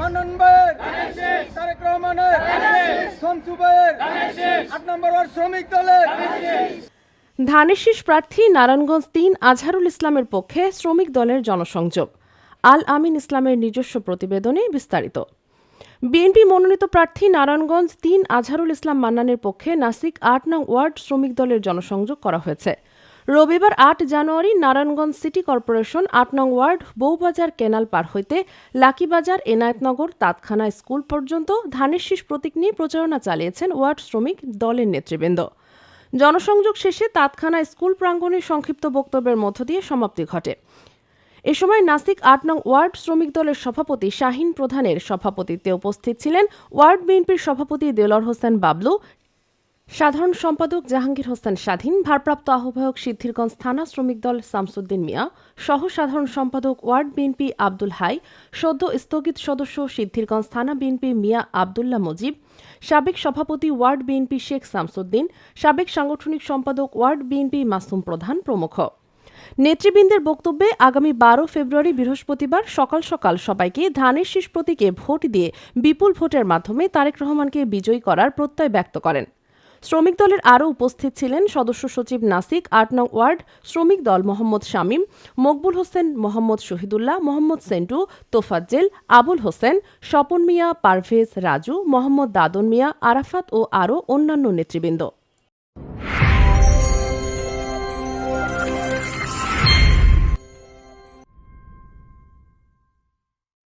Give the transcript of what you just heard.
মান্নান ভাইয়ের তারেক রহমানের শামসু ভাইয়ের আট নম্বর ওয়ার্ড শ্রমিক দলের ধানের শীষ প্রার্থী নারায়ণগঞ্জ তিন আজহারুল ইসলামের পক্ষে শ্রমিক দলের জনসংযোগ। আল আমিন ইসলামের নিজস্ব প্রতিবেদনে বিস্তারিত। বিএনপি মনোনীত প্রার্থী নারায়ণগঞ্জ তিন আজহারুল ইসলাম মান্নানের পক্ষে নাসিক আট নং ওয়ার্ড শ্রমিক দলের জনসংযোগ করা হয়েছে। রবিবার আট জানুয়ারি নারায়ণগঞ্জ সিটি কর্পোরেশন আট নং ওয়ার্ড বউবাজার কেনাল পার হইতে লাকিবাজার এনায়েতনগর তাৎখানা স্কুল পর্যন্ত ধানের শীষ প্রতীক নিয়ে প্রচারণা চালিয়েছেন ওয়ার্ড শ্রমিক দলের নেতৃবৃন্দ। জনসংযোগ শেষে তাৎখানা স্কুল প্রাঙ্গণে সংক্ষিপ্ত বক্তব্যের মধ্য দিয়ে সমাপ্তি ঘটে। এ সময় নাসিক আট নং ওয়ার্ড শ্রমিক দলের সভাপতি শাহিন প্রধানের সভাপতিত্বে উপস্থিত ছিলেন ওয়ার্ড বিএনপির সভাপতি দেলোয়ার হোসেন বাবলু সাধারণ সম্পাদক জাহাঙ্গীর হোসেন স্বাধীন, ভারপ্রাপ্ত আহ্বায়ক সিদ্ধিরগঞ্জ থানা শ্রমিক দল শামসুদ্দিন মিয়া, সহ সাধারণ সম্পাদক ওয়ার্ড বিএনপি আব্দুল হাই, সদ্য স্থগিত সদস্য সিদ্ধিরগঞ্জ থানা বিএনপি মিয়া আবদুল্লাহ মুজিব, সাবেক সভাপতি ওয়ার্ড বিএনপি শেখ শামসুদ্দিন, সাবেক সাংগঠনিক সম্পাদক ওয়ার্ড বিএনপি মাসুম প্রধান প্রমুখ। নেতৃবৃন্দের বক্তব্যে আগামী বারো ফেব্রুয়ারি বৃহস্পতিবার সকাল সকাল সবাইকে ধানের শীষ প্রতীকে ভোট দিয়ে বিপুল ভোটের মাধ্যমে তারেক রহমানকে বিজয়ী করার প্রত্যয় ব্যক্ত করেন। শ্রমিক দলের আরও উপস্থিত ছিলেন সদস্য সচিব নাসিক, আট নং ওয়ার্ড, শ্রমিক দল মোহাম্মদ শামীম, মকবুল হোসেন মোহাম্মদ শহীদুল্লাহ, মোহাম্মদ সেন্টু, তোফাজ্জেল, আবুল হোসেন, স্বপন মিয়া, পারভেজ রাজু, মোহাম্মদ দাদন মিয়া, আরাফাত ও আরও অন্যান্য নেতৃবৃন্দ।